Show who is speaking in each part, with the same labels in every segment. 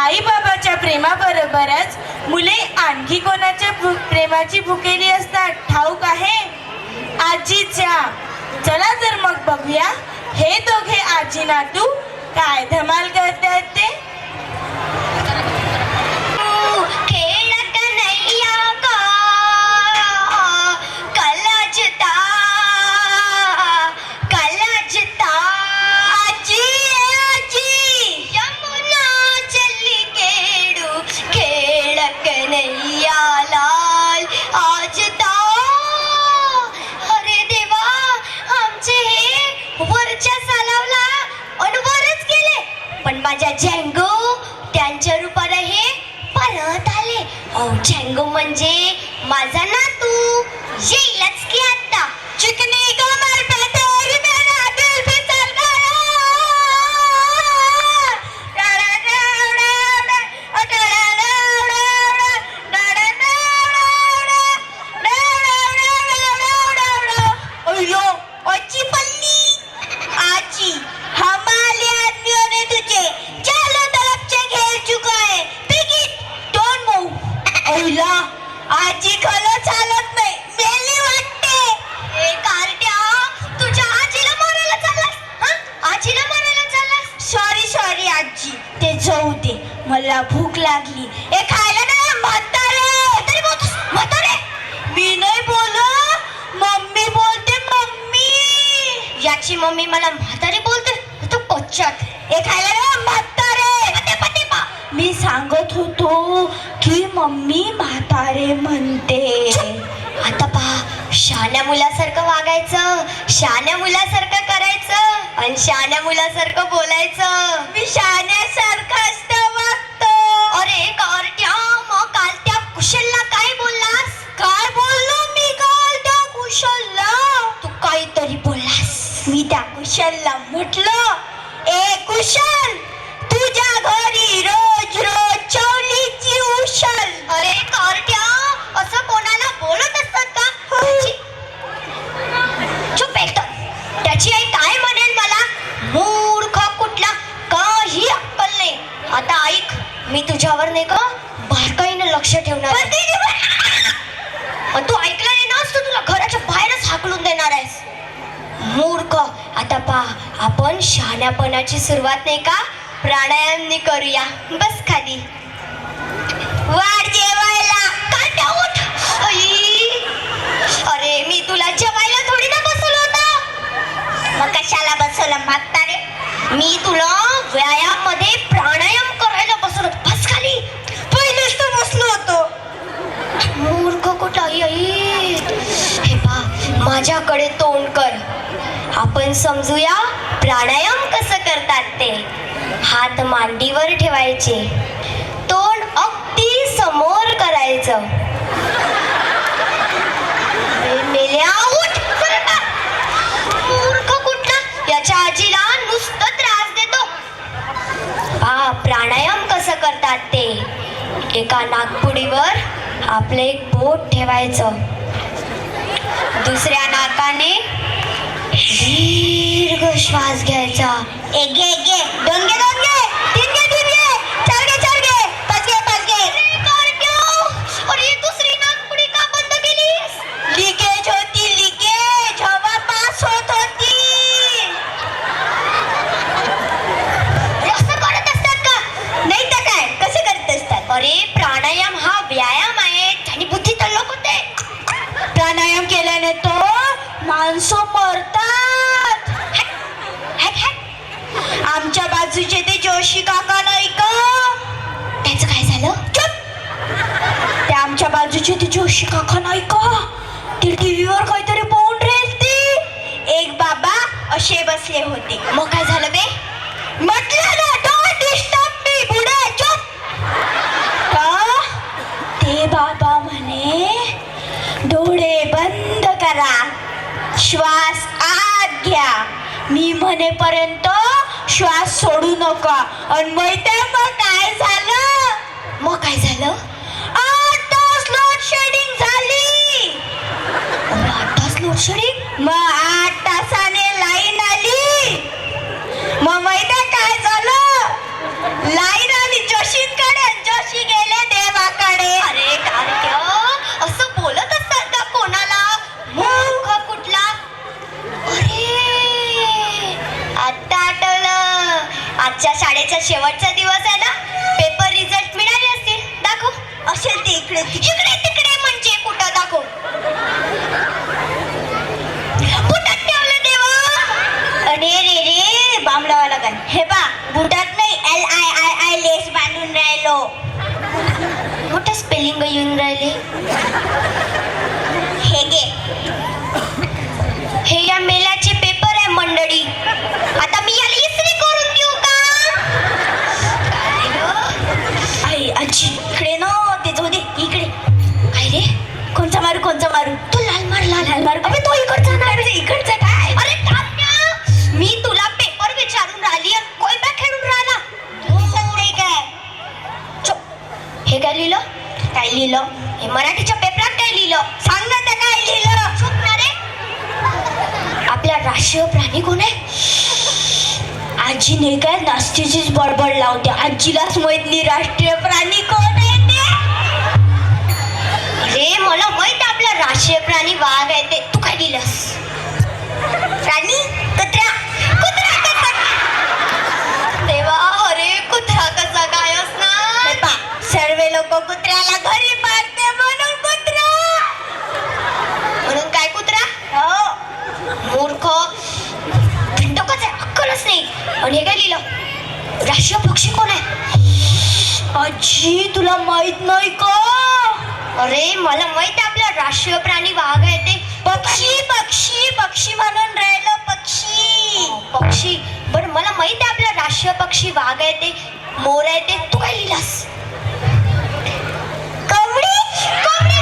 Speaker 1: आई बाबाच्या प्रेमाबरोबरच मुले आणखी कोणाच्या भु प्रेमाची भुकेली असतात? ठाऊक आहे? आजीच्या. चला तर मग बघूया. हे दोघे आजी नातू काय धमाल करतायत ते?
Speaker 2: माझ्या झेंगो त्यांच्या रूपाने हे परत आले. ओ झेंगो म्हणजे माझा
Speaker 1: ना ते जाऊ दे मला भूक लागली. ए खायला ना म्हातारे.
Speaker 2: तरी बोलतोस म्हातारे.
Speaker 1: मी नाही बोल मम्मी बोलते मम्मी.
Speaker 2: याची मम्मी मला म्हातारे बोलते. तू पच्चात
Speaker 1: ए खायला ना म्हातारे.
Speaker 2: पते
Speaker 1: मी सांगत होतो की मम्मी म्हातारे म्हणते.
Speaker 2: आता पहा शहाण्या मुलासारखं वागायचं शहाण्या मुलासारखं करायचं आणि शहाण्या मुलासारखं बोलायचं.
Speaker 1: मी
Speaker 2: शहाण्या हक्क आता पहा आपण शहाण्यापणाची सुरुवात नाही का? प्राणायामनी करूया. बस खाली. वाढ जेवायला. काटा उठ. अरे मी तुला जेवायला थोडी ना बसवलं होतं. मग कशाला बसवलं? म्हातारे मी तुला व्यायाममध्ये प्राणायाम करायला बसवलं. बस खाली.
Speaker 1: पहिलेच तर बसलो होतो.
Speaker 2: मूर्ख कुठं? आई हे पा माझ्याकडे तोंड कर. आपण समजूया प्राणायाम कसं करतात ते. हात मांडीवर ठेवायचे. तोंड अगदी समोर करायचं. याच्या आजीला नुसतं त्रास देतो. पहा प्राणायाम कसं करतात ते. एका नागपुडीवर आपलं एक बोट ठेवायचं. दुसऱ्या नाकाने दीर्घ श्वास घ्यायचा. एक एक
Speaker 1: जोशी काका नाही का?
Speaker 2: त्याचं काय झालं?
Speaker 1: चुप! ते आमच्या बाजूचे ते जोशी काका नाही का? ते टीव्हीवर काहीतरी पाहून राहिलते एक बाबा असे बसले होते.
Speaker 2: मग काय झालं बे?
Speaker 1: म्हटलं ना डोंट डिस्टर्ब मी पुढे चुप! तर ते बाबा म्हणे डोळे बंद करा. श्वास आत घ्या. मी म्हणेपर्यंत श्वास सोडू नका. आणि माहितीये मग काय झालं?
Speaker 2: मग काय झालं?
Speaker 1: आठ तास लोड शेडिंग झाली.
Speaker 2: आठ तास लोडशेडिंग
Speaker 1: मग
Speaker 2: शेवटचा दिवस आहे
Speaker 1: ना? पेपर
Speaker 2: रिझल्ट मिळाले
Speaker 1: असतील. दाखव. असे तिकडे.
Speaker 2: तिकडे तिकडे म्हणजे कुठं
Speaker 1: दाखव. अरे
Speaker 2: रे रे बांबडावा लागल.
Speaker 1: हे बा बुटात
Speaker 2: नाही L I I I lace बांधून राहिलो. कुठं स्पेलिंग येऊन राहिले?
Speaker 1: हे
Speaker 2: गे हे या मेला
Speaker 1: काय लिहिलं?
Speaker 2: हे मराठीच्या पेपरात काय लिहिलं?
Speaker 1: सांग ना काय लिहिलं?
Speaker 2: चुप ना रे आपला राष्ट्रीय प्राणी कोण आहे?
Speaker 1: आजीने काय नास्तीचीच बडबड लावते. आजीलाच माहीत नाही राष्ट्रीय प्राणी कोण आहे ते.
Speaker 2: अरे मला माहीत आपला राष्ट्रीय प्राणी वाघ आहे ते.
Speaker 1: लोक कुत्र्याला घरी पाळते म्हणून कुत्रा.
Speaker 2: म्हणून काय कुत्रा?
Speaker 1: हो.
Speaker 2: मूर्ख. भिंडकच आहे अक्कलच नाही. आणि हे काय लिहिलं? राष्ट्रीय पक्षी कोण आहे?
Speaker 1: आजी तुला माहीत नाही का?
Speaker 2: अरे मला माहीत आहे आपला राष्ट्रीय प्राणी वाघ आहे ते.
Speaker 1: पक्षी पक्षी पक्षी म्हणून राहिलो पक्षी.
Speaker 2: पक्षी. बरं मला माहीत आहे आपला राष्ट्रीय पक्षी वाघ आहे ते मोर आहे ते. तू काय लिहिलास? ¡Corre!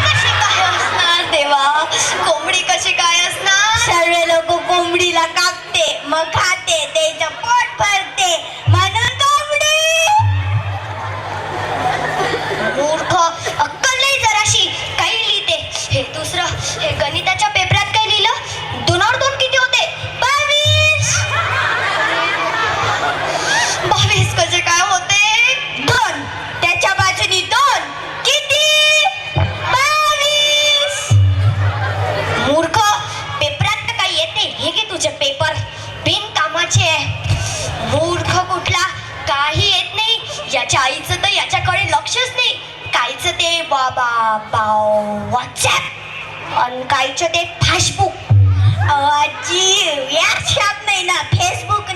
Speaker 2: लक्षच नाही. कायचं ते बाबा बाव व्हॉट्सॲप आणि कायचं ते फासबुक
Speaker 1: आजी व्याख्यात नाही ना फेसबुक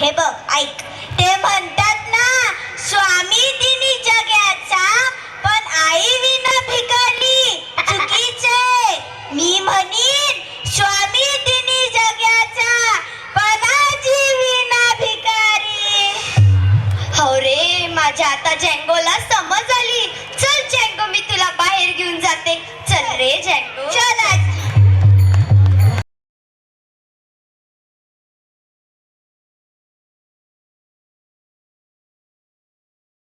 Speaker 1: हे बघ ऐक. ते
Speaker 2: म्हणतात ना स्वामी दिनी जगाचा पण आई विना भिकारी चुकीचे. मी म्हणीन स्वामी दिनी
Speaker 1: जगाचा पण आजी विना भिकारी. हो
Speaker 2: रे माझ्या
Speaker 1: आता जेंगोला समज आली. चल जेंगो मी तुला बाहेर घेऊन जाते. चल रे जँगो.